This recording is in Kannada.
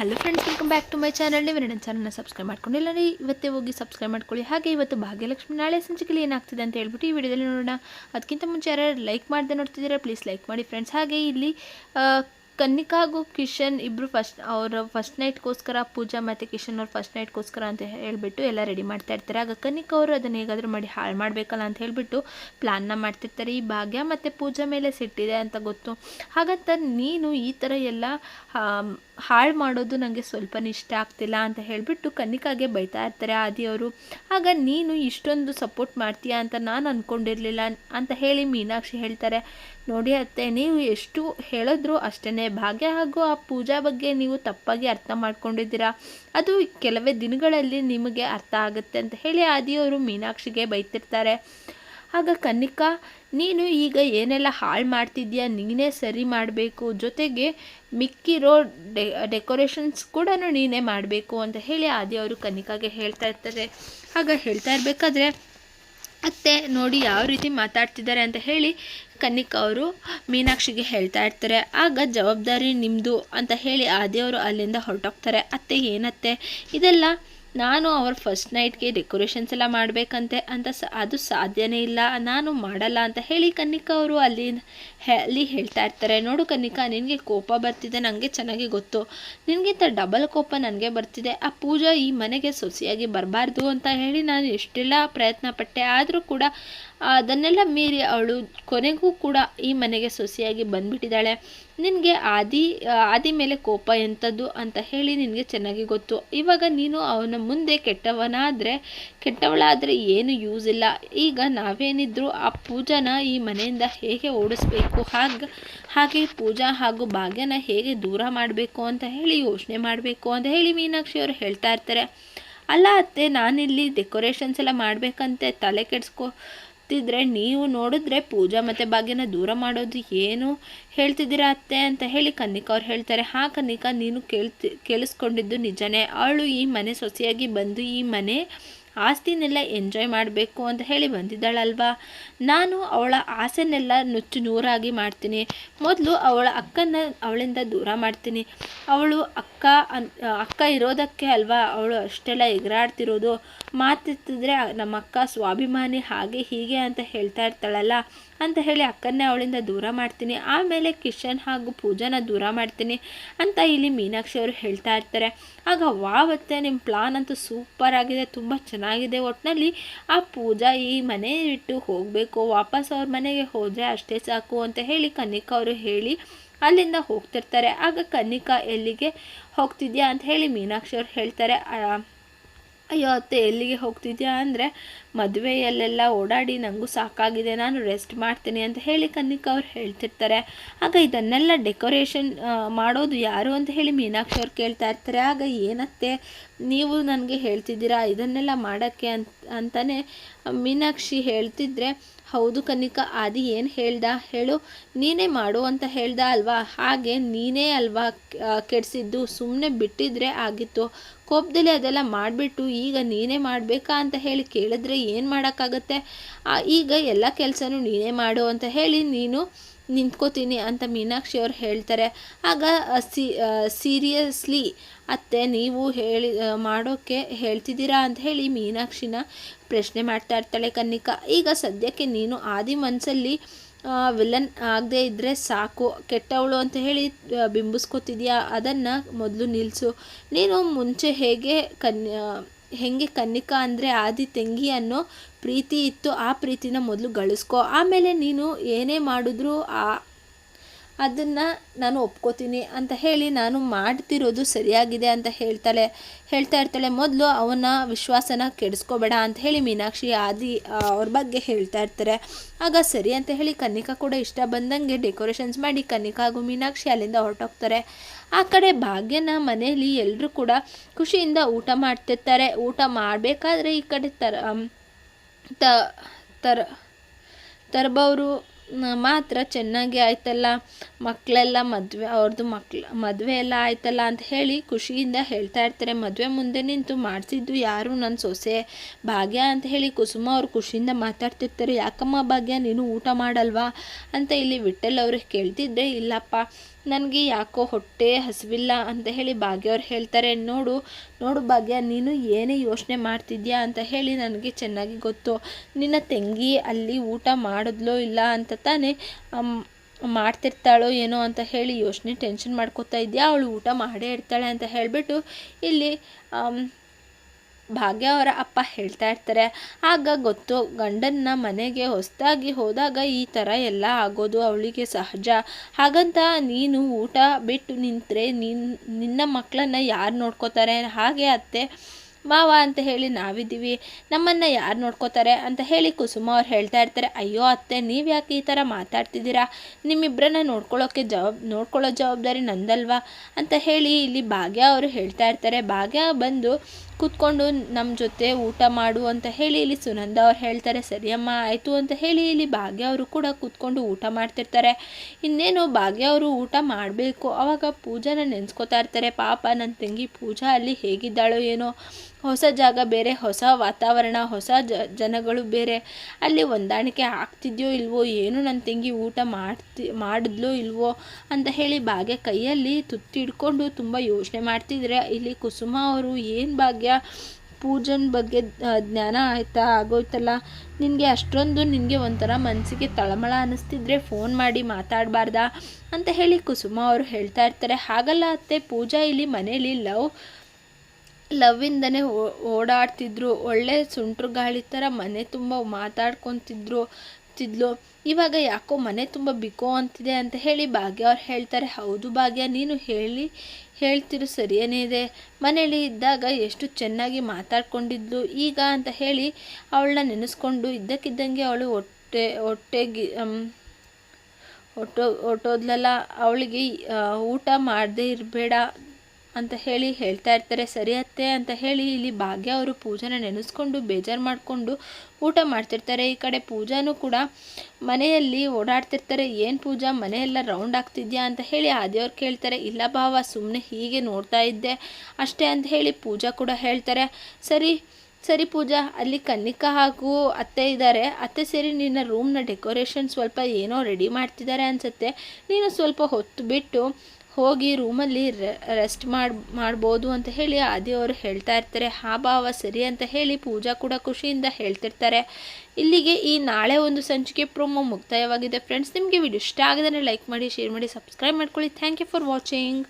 Hello friends welcome back to my channel ನೀವು ನನ್ನ ಚಾನಲ್ನ ಸಬ್ಸ್ಕ್ರೈಬ್ ಮಾಡ್ಕೊಂಡಿಲ್ಲ ರೀ ಇವತ್ತೇ ಹೋಗಿ ಸಬ್ಸ್ಕ್ರೈಬ್ ಮಾಡ್ಕೊಳ್ಳಿ. ಹಾಗೆ ಇವತ್ತು ಭಾಗ್ಯಲಕ್ಷ್ಮಿ ನಾಳೆ ಸಂಚಿಕೆಲಿ ಏನಾಗ್ತಿದೆ ಅಂತ ಹೇಳ್ಬಿಟ್ಟು ಈ ವಿಡಿಯೋದಲ್ಲಿ ನೋಡೋಣ. ಅದಕ್ಕಿಂತ ಮುಂಚೆ ಯಾರು ಲೈಕ್ ಮಾಡದೆ ನೋಡ್ತಿದ್ದೀರಾ ಪ್ಲೀಸ್ ಲೈಕ್ ಮಾಡಿ ಫ್ರೆಂಡ್ಸ್ ಹಾಗೆ ಇಲ್ಲಿ ಕನ್ನಿಕಾ ಹಾಗೂ ಕಿಶನ್ ಇಬ್ಬರು ಫಸ್ಟ್ ಅವರ ಫಸ್ಟ್ ನೈಟ್ಗೋಸ್ಕರ ಪೂಜಾ ಮತ್ತು ಕಿಶನ್ ಅವ್ರ ಫಸ್ಟ್ ನೈಟ್ಗೋಸ್ಕರ ಅಂತ ಹೇಳಿಬಿಟ್ಟು ಎಲ್ಲ ರೆಡಿ ಮಾಡ್ತಾ ಇರ್ತಾರೆ. ಆಗ ಕನ್ನಿಕಾ ಅವರು ಅದನ್ನು ಹೇಗಾದರೂ ಮಾಡಿ ಹಾಳು ಮಾಡಬೇಕಲ್ಲ ಅಂತ ಹೇಳಿಬಿಟ್ಟು ಪ್ಲ್ಯಾನ್ನ ಮಾಡ್ತಿರ್ತಾರೆ. ಈ ಭಾಗ್ಯ ಮತ್ತು ಪೂಜಾ ಮೇಲೆ ಸಿಟ್ಟಿದೆ ಅಂತ ಗೊತ್ತು. ಹಾಗಂತ ನೀನು ಈ ಥರ ಎಲ್ಲ ಹಾಳು ಮಾಡೋದು ನನಗೆ ಸ್ವಲ್ಪ ಇಷ್ಟ ಆಗ್ತಿಲ್ಲ ಅಂತ ಹೇಳಿಬಿಟ್ಟು ಕನ್ನಿಕಾಗೆ ಬೈತಾ ಇರ್ತಾರೆ ಆದಿಯವರು. ಆಗ ನೀನು ಇಷ್ಟೊಂದು ಸಪೋರ್ಟ್ ಮಾಡ್ತೀಯಾ ಅಂತ ನಾನು ಅಂದ್ಕೊಂಡಿರಲಿಲ್ಲ ಅಂತ ಹೇಳಿ ಮೀನಾಕ್ಷಿ ಹೇಳ್ತಾರೆ. ನೋಡಿ ಅತ್ತೆ, ನೀವು ಎಷ್ಟು ಹೇಳಿದ್ರು ಅಷ್ಟೇ ಭಾಗ್ಯ ಹಾಗೂ ಆ ಪೂಜಾ ಬಗ್ಗೆ ನೀವು ತಪ್ಪಾಗಿ ಅರ್ಥ ಮಾಡ್ಕೊಂಡಿದ್ದೀರಾ? ಅದು ಕೆಲವೇ ದಿನಗಳಲ್ಲಿ ನಿಮಗೆ ಅರ್ಥ ಆಗುತ್ತೆ ಅಂತ ಹೇಳಿ ಆದಿಯವರು ಮೀನಾಕ್ಷಿಗೆ ಬೈತಿರ್ತಾರೆ. ಆಗ ಕನಿಕಾ ನೀನು ಈಗ ಏನೆಲ್ಲ ಹಾಳು ಮಾಡ್ತಿದ್ಯಾ? ನೀನೇ ಸರಿ ಮಾಡಬೇಕು. ಜೊತೆಗೆ ಮಿಕ್ಕಿರೋ ಡೆ, ಡೆಕೋರೇಷನ್ಸ್ ಕೂಡ ನೀನೇ ಮಾಡಬೇಕು ಅಂತ ಹೇಳಿ ಆದಿ ಅವರು ಕನ್ನಿಕಾಗೆ ಹೇಳ್ತಾ ಇರ್ತಾರೆ. ಆಗ ಹೇಳ್ತಾ ಇರಬೇಕಾದ್ರೆ, ಅತ್ತೆ, ನೋಡಿ ಯಾವ ರೀತಿ ಮಾತಾಡ್ತಿದ್ದಾರೆ ಅಂತ ಹೇಳಿ ಕನ್ನಿಕ ಅವರು ಮೀನಾಕ್ಷಿಗೆ ಹೇಳ್ತಾ ಇರ್ತಾರೆ. ಆಗ ಜವಾಬ್ದಾರಿ ನಿಮ್ಮದು ಅಂತ ಹೇಳಿ ಆದಿಯವರು ಅಲ್ಲಿಂದ ಹೊರಟೋಗ್ತಾರೆ. ಅತ್ತೆ, ಏನತ್ತೆ? ಇದೆಲ್ಲ ನಾನು ಅವ್ರ ಫಸ್ಟ್ ನೈಟ್ಗೆ ಡೆಕೋರೇಷನ್ಸ್ ಎಲ್ಲ ಮಾಡಬೇಕಂತೆ ಅಂತ ಸ, ಅದು ಸಾಧ್ಯನೇ ಇಲ್ಲ. ನಾನು ಮಾಡಲ್ಲ ಅಂತ ಹೇಳಿ ಕನ್ನಿಕಾ ಅವರು ಅಲ್ಲಿ ಅಲ್ಲಿ ಹೇಳ್ತಾ ಇರ್ತಾರೆ. ನೋಡು ಕನ್ನಿಕಾ, ನಿನಗೆ ಕೋಪ ಬರ್ತಿದೆ ನನಗೆ ಚೆನ್ನಾಗಿ ಗೊತ್ತು. ನಿನಗಿಂತ ಡಬಲ್ ಕೋಪ ನನಗೆ ಬರ್ತಿದೆ. ಆ ಪೂಜಾ ಈ ಮನೆಗೆ ಸೊಸೆಯಾಗಿ ಬರಬಾರ್ದು ಅಂತ ಹೇಳಿ ನಾನು ಎಷ್ಟೆಲ್ಲ ಪ್ರಯತ್ನ ಪಟ್ಟೆ ಆದರೂ ಕೂಡ ಅದನ್ನೆಲ್ಲ ಮೀರಿ ಅವಳು ಕೊನೆಗೂ ಕೂಡ ಈ ಮನೆಗೆ ಸೊಸೆಯಾಗಿ ಬಂದ್ಬಿಟ್ಟಿದ್ದಾಳೆ. ನಿನಗೆ ಆದಿ ಆದಿ ಮೇಲೆ ಕೋಪ ಎಂಥದ್ದು ಅಂತ ಹೇಳಿ ನಿನಗೆ ಚೆನ್ನಾಗಿ ಗೊತ್ತು. ಇವಾಗ ನೀನು ಅವನ ಮುಂದೆ ಕೆಟ್ಟವನಾದರೆ, ಕೆಟ್ಟವಳಾದರೆ ಏನು ಯೂಸ್ ಇಲ್ಲ. ಈಗ ನಾವೇನಿದ್ರು ಆ ಪೂಜಾನ ಈ ಮನೆಯಿಂದ ಹೇಗೆ ಓಡಿಸ್ಬೇಕು? ಹಾಗೆ ಹಾಗೆ ಪೂಜಾ ಹಾಗೂ ಭಾಗ್ಯನ ಹೇಗೆ ದೂರ ಮಾಡಬೇಕು ಅಂತ ಹೇಳಿ ಯೋಚನೆ ಮಾಡಬೇಕು ಅಂತ ಹೇಳಿ ಮೀನಾಕ್ಷಿ ಅವರು ಹೇಳ್ತಾ ಇರ್ತಾರೆ. ಅಲ್ಲ ಅತ್ತೆ, ನಾನಿಲ್ಲಿ ಡೆಕೋರೇಷನ್ಸ್ ಎಲ್ಲ ಮಾಡಬೇಕಂತೆ, ತಲೆ ಕೆಡಿಸ್ಕೊತಿದ್ರೆ ನೀವು ನೋಡಿದ್ರೆ ಪೂಜಾ ಮತ್ತು ಭಾಗ್ಯನ ದೂರ ಮಾಡೋದು ಏನು ಹೇಳ್ತಿದ್ದೀರಾ ಅತ್ತೆ ಅಂತ ಹೇಳಿ ಕನ್ನಿಕಾ ಅವ್ರು ಹೇಳ್ತಾರೆ. ಹಾ ಕನ್ನಿಕಾ, ನೀನು ಕೇಳ್ತಿ, ಕೇಳಿಸ್ಕೊಂಡಿದ್ದು ನಿಜನೇ. ಅವಳು ಈ ಮನೆ ಸೊಸೆಯಾಗಿ ಬಂದು ಈ ಮನೆ ಆಸ್ತಿನೆಲ್ಲ ಎಂಜಾಯ್ ಮಾಡಬೇಕು ಅಂತ ಹೇಳಿ ಬಂದಿದ್ದಾಳಲ್ವಾ? ನಾನು ಅವಳ ಆಸೆನೆಲ್ಲ ನುಚ್ಚು ನೂರಾಗಿ ಮಾಡ್ತೀನಿ. ಮೊದಲು ಅವಳ ಅಕ್ಕನ ಅವಳಿಂದ ದೂರ ಮಾಡ್ತೀನಿ. ಅವಳು ಅಕ್ಕ ಅಕ್ಕ ಇರೋದಕ್ಕೆ ಅಲ್ವಾ? ಅವಳು ಅಷ್ಟೆಲ್ಲ ಎಗರಾಡ್ತಿರೋದು. ಮಾತಿತ್ತಿದ್ರೆ ನಮ್ಮ ಅಕ್ಕ ಸ್ವಾಭಿಮಾನಿ ಹಾಗೆ ಹೀಗೆ ಅಂತ ಹೇಳ್ತಾ ಇರ್ತಾಳಲ್ಲ. ಅಂತ ಹೇಳಿ ಅಕ್ಕನ್ನೇ ಅವಳಿಂದ ದೂರ ಮಾಡ್ತೀನಿ. ಆಮೇಲೆ ಕಿಶನ್ ಹಾಗೂ ಪೂಜಾನ ದೂರ ಮಾಡ್ತೀನಿ ಅಂತ ಇಲ್ಲಿ ಮೀನಾಕ್ಷಿ ಅವರು ಹೇಳ್ತಾ ಇರ್ತಾರೆ. ಆಗ ವಾವತ್ತೆ ನಿಮ್ಮ ಪ್ಲಾನ್ ಅಂತೂ ಸೂಪರ್ ಆಗಿದೆ, ತುಂಬ ಚೆನ್ನಾಗಿದೆ. ಒಟ್ಟಿನಲ್ಲಿ ಆ ಪೂಜಾ ಈ ಮನೆ ಬಿಟ್ಟು ಹೋಗಬೇಕು. ವಾಪಸ್ ಅವ್ರ ಮನೆಗೆ ಹೋದರೆ ಅಷ್ಟೇ ಸಾಕು ಅಂತ ಹೇಳಿ ಕನಿಕಾ ಅವರು ಹೇಳಿ ಅಲ್ಲಿಂದ ಹೋಗ್ತಿರ್ತಾರೆ. ಆಗ ಕನ್ನಿಕಾ ಎಲ್ಲಿಗೆ ಹೋಗ್ತಿದ್ಯಾ ಅಂತ ಹೇಳಿ ಮೀನಾಕ್ಷಿ ಅವ್ರು ಹೇಳ್ತಾರೆ. ಅಯ್ಯೋ ಅತ್ತೆ, ಎಲ್ಲಿಗೆ ಹೋಗ್ತಿದ್ಯಾ ಅಂದರೆ ಮದುವೆಯಲ್ಲೆಲ್ಲ ಓಡಾಡಿ ನನಗೂ ಸಾಕಾಗಿದೆ, ನಾನು ರೆಸ್ಟ್ ಮಾಡ್ತೀನಿ ಅಂತ ಹೇಳಿ ಕನ್ನಿಕಾ ಅವ್ರು ಹೇಳ್ತಿರ್ತಾರೆ. ಆಗ ಇದನ್ನೆಲ್ಲ ಡೆಕೋರೇಷನ್ ಮಾಡೋದು ಯಾರು ಅಂತ ಹೇಳಿ ಮೀನಾಕ್ಷಿ ಅವ್ರು ಕೇಳ್ತಾ ಇರ್ತಾರೆ. ಆಗ ಏನತ್ತೆ, ನೀವು ನನಗೆ ಹೇಳ್ತಿದ್ದೀರಾ ಇದನ್ನೆಲ್ಲ ಮಾಡೋಕ್ಕೆ ಅಂತ ಅಂತಲೇ ಮೀನಾಕ್ಷಿ ಹೇಳ್ತಿದ್ರೆ ಹೌದು ಕನಿಕ, ಆದಿ ಏನು ಹೇಳ್ದ? ಹೇಳು, ನೀನೇ ಮಾಡು ಅಂತ ಹೇಳ್ದ ಅಲ್ವಾ? ಹಾಗೆ ನೀನೇ ಅಲ್ವಾ ಕೆಡಿಸಿದ್ದು? ಸುಮ್ಮನೆ ಬಿಟ್ಟಿದ್ರೆ ಆಗಿತ್ತು. ಕೋಪದಲ್ಲಿ ಅದೆಲ್ಲ ಮಾಡಿಬಿಟ್ಟು ಈಗ ನೀನೇ ಮಾಡಬೇಕಾ ಅಂತ ಹೇಳಿ ಕೇಳಿದ್ರೆ ಏನು ಮಾಡೋಕ್ಕಾಗತ್ತೆ? ಈಗ ಎಲ್ಲ ಕೆಲಸನೂ ನೀನೇ ಮಾಡು ಅಂತ ಹೇಳಿ ನೀನು ನಿಂತ್ಕೋತೀನಿ ಅಂತ ಮೀನಾಕ್ಷಿ ಅವ್ರು ಹೇಳ್ತಾರೆ. ಆಗ ಸಿ ಸೀರಿಯಸ್ಲಿ, ಅತ್ತೆ, ನೀವು ಹೇಳಿ ಮಾಡೋಕ್ಕೆ ಹೇಳ್ತಿದ್ದೀರಾ ಅಂತ ಹೇಳಿ ಮೀನಾಕ್ಷಿನ ಪ್ರಶ್ನೆ ಮಾಡ್ತಾ ಇರ್ತಾಳೆ ಕನ್ನಿಕಾ. ಈಗ ಸದ್ಯಕ್ಕೆ ನೀನು ಆದಿ ಮನಸ್ಸಲ್ಲಿ ವಿಲನ್ ಆಗದೆ ಇದ್ದರೆ ಸಾಕು. ಕೆಟ್ಟವಳು ಅಂತ ಹೇಳಿ ಬಿಂಬಿಸ್ಕೊತಿದ್ಯಾ? ಅದನ್ನು ಮೊದಲು ನಿಲ್ಲಿಸು ನೀನು ಮುಂಚೆ ಹೇಗೆ ಕನ್ಯಾ ಹೆಂಗೆ ಕನ್ನಿಕಾ ಅಂದರೆ ಆದಿ ತಂಗಿ ಅನ್ನೋ ಪ್ರೀತಿ ಇತ್ತು, ಆ ಪ್ರೀತಿನ ಮೊದಲು ಗಳಿಸ್ಕೊ. ಆಮೇಲೆ ನೀನು ಏನೇ ಮಾಡಿದ್ರೂ ಆ ಅದನ್ನು ನಾನು ಒಪ್ಕೋತೀನಿ ಅಂತ ಹೇಳಿ ನಾನು ಮಾಡ್ತಿರೋದು ಸರಿಯಾಗಿದೆ ಅಂತ ಹೇಳ್ತಾಳೆ ಹೇಳ್ತಾ ಇರ್ತಾಳೆ. ಮೊದಲು ಅವನ ವಿಶ್ವಾಸನ ಕೆಡಿಸ್ಕೋಬೇಡ ಅಂತ ಹೇಳಿ ಮೀನಾಕ್ಷಿ ಆದಿ ಅವ್ರ ಬಗ್ಗೆ ಹೇಳ್ತಾ ಇರ್ತಾರೆ. ಆಗ ಸರಿ ಅಂತ ಹೇಳಿ ಕನ್ನಿಕಾ ಕೂಡ ಇಷ್ಟ ಬಂದಂಗೆ ಡೆಕೋರೇಷನ್ಸ್ ಮಾಡಿ ಕನ್ನಿಕಾ ಹಾಗೂ ಮೀನಾಕ್ಷಿ ಅಲ್ಲಿಂದ ಹೊರಟೋಗ್ತಾರೆ. ಆ ಕಡೆ ಭಾಗ್ಯನ ಮನೆಯಲ್ಲಿ ಎಲ್ಲರೂ ಕೂಡ ಖುಷಿಯಿಂದ ಊಟ ಮಾಡ್ತಿರ್ತಾರೆ. ಊಟ ಮಾಡಬೇಕಾದ್ರೆ ಈ ಕಡೆ ತರ, ತ, ತರ, ತರ್ಬವರು ಮಾತ್ರ ಚೆನ್ನಾಗಿ ಆಯ್ತಲ್ಲ? ಮಕ್ಕಳೆಲ್ಲ ಮದುವೆ ಅವ್ರದ್ದು ಮಕ್ಳು, ಮದುವೆ ಎಲ್ಲ ಆಯ್ತಲ್ಲ ಅಂತ ಹೇಳಿ ಖುಷಿಯಿಂದ ಹೇಳ್ತಾ ಇರ್ತಾರೆ. ಮದುವೆ ಮುಂದೆ ನಿಂತು ಮಾಡಿಸಿದ್ದು ಯಾರು ನನ್ನ ಸೊಸೆ ಭಾಗ್ಯ ಅಂತ ಹೇಳಿ ಕುಸುಮ ಅವ್ರು ಖುಷಿಯಿಂದ ಮಾತಾಡ್ತಿರ್ತಾರೆ. ಯಾಕಮ್ಮ ಭಾಗ್ಯ, ನೀನು ಊಟ ಮಾಡಲ್ವಾ ಅಂತ ಇಲ್ಲಿ ವಿಠಲ್ ಅವ್ರಿಗೆ ಕೇಳ್ತಿದ್ದೆ ಇಲ್ಲಪ್ಪ, ನನಗೆ ಯಾಕೋ ಹೊಟ್ಟೆ ಹಸಿವಿಲ್ಲ ಅಂತ ಹೇಳಿ ಭಾಗ್ಯವ್ರು ಹೇಳ್ತಾರೆ. ನೋಡು ನೋಡು ಭಾಗ್ಯ, ನೀನು ಏನೇ ಯೋಚನೆ ಮಾಡ್ತಿದ್ಯಾ ಅಂತ ಹೇಳಿ ನನಗೆ ಚೆನ್ನಾಗಿ ಗೊತ್ತು. ನಿನ್ನ ತಂಗಿ ಅಲ್ಲಿ ಊಟ ಮಾಡಿದ್ಲೋ ಇಲ್ಲ ಅಂತ ತಾನೇ ಮಾಡ್ತಿರ್ತಾಳೋ ಏನೋ ಅಂತ ಹೇಳಿ ಯೋಚನೆ ಟೆನ್ಷನ್ ಮಾಡ್ಕೋತಾ ಇದೆಯಾ? ಅವಳು ಊಟ ಮಾಡೇ ಇರ್ತಾಳೆ ಅಂತ ಹೇಳಿಬಿಟ್ಟು ಇಲ್ಲಿ ಭಾಗ್ಯ ಅವರ ಅಪ್ಪ ಹೇಳ್ತಾ ಇರ್ತಾರೆ. ಆಗ ಗೊತ್ತು ಗಂಡನ ಮನೆಗೆ ಹೊಸದಾಗಿ ಹೋದಾಗ ಈ ಥರ ಎಲ್ಲ ಆಗೋದು ಅವಳಿಗೆ ಸಹಜ. ಹಾಗಂತ ನೀನು ಊಟ ಬಿಟ್ಟು ನಿಂತರೆ ನಿನ್ನ ನಿನ್ನ ಮಕ್ಕಳನ್ನ ಯಾರು ನೋಡ್ಕೋತಾರೆ? ಹಾಗೆ ಅತ್ತೆ ಮಾವ ಅಂತ ಹೇಳಿ ನಾವಿದ್ದೀವಿ. ನಮ್ಮನ್ನು ಯಾರು ನೋಡ್ಕೋತಾರೆ ಅಂತ ಹೇಳಿ ಕುಸುಮ ಅವ್ರು ಹೇಳ್ತಾ ಇರ್ತಾರೆ, ಅಯ್ಯೋ ಅತ್ತೆ ನೀವು ಯಾಕೆ ಈ ಥರ ಮಾತಾಡ್ತಿದ್ದೀರಾ? ನಿಮ್ಮಿಬ್ಬರನ್ನ ನೋಡ್ಕೊಳ್ಳೋಕ್ಕೆ ಜವಾಬ್, ನೋಡ್ಕೊಳ್ಳೋ ಜವಾಬ್ದಾರಿ ನಂದಲ್ವಾ? ಅಂತ ಹೇಳಿ ಇಲ್ಲಿ ಭಾಗ್ಯ ಅವರು ಹೇಳ್ತಾ ಇರ್ತಾರೆ. ಭಾಗ್ಯ ಬಂದು ಕೂತ್ಕೊಂಡು ನಮ್ಮ ಜೊತೆ ಊಟ ಮಾಡು ಅಂತ ಹೇಳಿ ಇಲ್ಲಿ ಸುನಂದ ಅವ್ರು ಹೇಳ್ತಾರೆ. ಸರಿಯಮ್ಮ, ಆಯಿತು ಅಂತ ಹೇಳಿ ಇಲ್ಲಿ ಭಾಗ್ಯ ಅವರು ಕೂಡ ಕೂತ್ಕೊಂಡು ಊಟ ಮಾಡ್ತಿರ್ತಾರೆ. ಇನ್ನೇನು ಭಾಗ್ಯ ಅವರು ಊಟ ಮಾಡಬೇಕು. ಆವಾಗ ಪೂಜಾನ ನೆನೆಸ್ಕೋತಾ ಇರ್ತಾರೆ. ಪಾಪ ನನ್ನ ತಂಗಿ ಪೂಜಾ ಅಲ್ಲಿ ಹೇಗಿದ್ದಾಳೋ ಏನೋ? ಹೊಸ ಜಾಗ ಬೇರೆ, ಹೊಸ ವಾತಾವರಣ, ಹೊಸ ಜನಗಳು ಬೇರೆ. ಅಲ್ಲಿ ಹೊಂದಾಣಿಕೆ ಆಗ್ತಿದೆಯೋ ಇಲ್ವೋ, ಏನು ನನ್ನ ತಂಗಿ ಊಟ ಮಾಡ್ತಿ, ಮಾಡಿದ್ಲೋ ಇಲ್ವೋ ಅಂತ ಹೇಳಿ ಭಾಗ್ಯ ಕೈಯಲ್ಲಿ ತುತ್ತಿ ಹಿಡ್ಕೊಂಡು ತುಂಬ ಯೋಚನೆ ಮಾಡ್ತಿದ್ರೆ, ಇಲ್ಲಿ ಕುಸುಮ ಅವರು ಏನು ಭಾಗ್ಯ? ಪೂಜನ್ ಬಗ್ಗೆ ಜ್ಞಾನ ಆಯ್ತಾ? ಆಗೋಯ್ತಲ್ಲ? ನಿನಗೆ ಅಷ್ಟೊಂದು ನಿನಗೆ ಒಂಥರ ಮನಸ್ಸಿಗೆ ತಳಮಳ ಅನ್ನಿಸ್ತಿದ್ರೆ ಫೋನ್ ಮಾಡಿ ಮಾತಾಡಬಾರ್ದಾ? ಅಂತ ಹೇಳಿ ಕುಸುಮ ಅವರು ಹೇಳ್ತಾ ಇರ್ತಾರೆ. ಹಾಗಲ್ಲ ಅತ್ತೆ, ಪೂಜಾ ಇಲ್ಲಿ ಮನೇಲಿ ಲವ್ ಲವ್ವಿಂದನೇ ಓಡಾಡ್ತಿದ್ರು. ಒಳ್ಳೆ ಸುಂಟ್ರು ಗಾಳಿ ಥರ ಮನೆ ತುಂಬ ಮಾತಾಡ್ಕೊತಿದ್ರು, ತಿದ್ಲು. ಇವಾಗ ಯಾಕೋ ಮನೆ ತುಂಬ ಬಿಕೋ ಅಂತಿದೆ ಅಂತ ಹೇಳಿ ಭಾಗ್ಯ ಅವ್ರು ಹೇಳ್ತಾರೆ. ಹೌದು ಭಾಗ್ಯ, ನೀನು ಹೇಳಿ, ಹೇಳ್ತಿರು ಸರಿಯೇ ಇದೆ. ಮನೇಲಿ ಇದ್ದಾಗ ಎಷ್ಟು ಚೆನ್ನಾಗಿ ಮಾತಾಡ್ಕೊಂಡಿದ್ಲು ಈಗ ಅಂತ ಹೇಳಿ ಅವಳನ್ನ ನೆನೆಸ್ಕೊಂಡು ಇದ್ದಕ್ಕಿದ್ದಂಗೆ ಅವಳು ಹೊಟ್ಟೆ ಹೊಟ್ಟೆಗೆ ಹೊಟ್ಟೋ, ಹೊಟ್ಟೋದ್ಲಲ್ಲ. ಅವಳಿಗೆ ಊಟ ಮಾಡದೇ ಇರಬೇಡ. ಅಂತ ಹೇಳಿ ಹೇಳ್ತಾ ಇರ್ತಾರೆ, ಸರಿ ಅತ್ತೆ ಅಂತ ಹೇಳಿ ಇಲ್ಲಿ ಭಾಗ್ಯ ಅವರು ಪೂಜಾನ ನೆನೆಸ್ಕೊಂಡು ಬೇಜಾರು ಮಾಡಿಕೊಂಡು ಊಟ ಮಾಡ್ತಿರ್ತಾರೆ. ಈ ಕಡೆ ಪೂಜಾನೂ ಕೂಡ ಮನೆಯಲ್ಲಿ ಓಡಾಡ್ತಿರ್ತಾರೆ. ಏನು ಪೂಜಾ, ಮನೆಯೆಲ್ಲ ರೌಂಡ್ ಆಗ್ತಿದ್ಯಾ? ಅಂತ ಹೇಳಿ ಆದಿಯವ್ರು ಕೇಳ್ತಾರೆ. ಇಲ್ಲ ಭಾವ ಸುಮ್ಮನೆ ಹೀಗೆ ನೋಡ್ತಾ ಇದ್ದೆ. ಅಷ್ಟೇ ಅಂತ ಹೇಳಿ ಪೂಜಾ ಕೂಡ ಹೇಳ್ತಾರೆ. ಸರಿ ಸರಿ ಪೂಜಾ, ಅಲ್ಲಿ ಕನ್ನಿಕಾ ಹಾಗೂ ಅತ್ತೆ ಇದ್ದಾರೆ. ಅತ್ತೆ ಸೇರಿ ನಿನ್ನ ರೂಮ್ನ ಡೆಕೋರೇಷನ್ ಸ್ವಲ್ಪ ಏನೋ ರೆಡಿ ಮಾಡ್ತಿದ್ದಾರೆ ಅನಿಸುತ್ತೆ. ನೀನು ಸ್ವಲ್ಪ ಹೊತ್ತು ಬಿಟ್ಟು ಹೋಗಿ ರೂಮಲ್ಲಿ ರೆಸ್ಟ್ ಮಾಡಿ, ಮಾಡ್ಬೋದು ಅಂತ ಹೇಳಿ ಆದಿಯವರು ಹೇಳ್ತಾ ಇರ್ತಾರೆ. ಹಾ ಭಾವ ಸರಿ ಅಂತ ಹೇಳಿ ಪೂಜಾ ಕೂಡ ಖುಷಿಯಿಂದ ಹೇಳ್ತಿರ್ತಾರೆ. ಇಲ್ಲಿಗೆ ಈ ನಾಳೆ ಒಂದು ಸಂಚಿಕೆ ಪ್ರೊಮೋ ಮುಕ್ತಾಯವಾಗಿದೆ. ಫ್ರೆಂಡ್ಸ್ ನಿಮಗೆ ವಿಡಿಯೋ ಇಷ್ಟ ಆಗಿದ್ರೆ ಲೈಕ್ ಮಾಡಿ ಶೇರ್ ಮಾಡಿ ಸಬ್ಸ್ಕ್ರೈಬ್ ಮಾಡ್ಕೊಳ್ಳಿ. Thank you for watching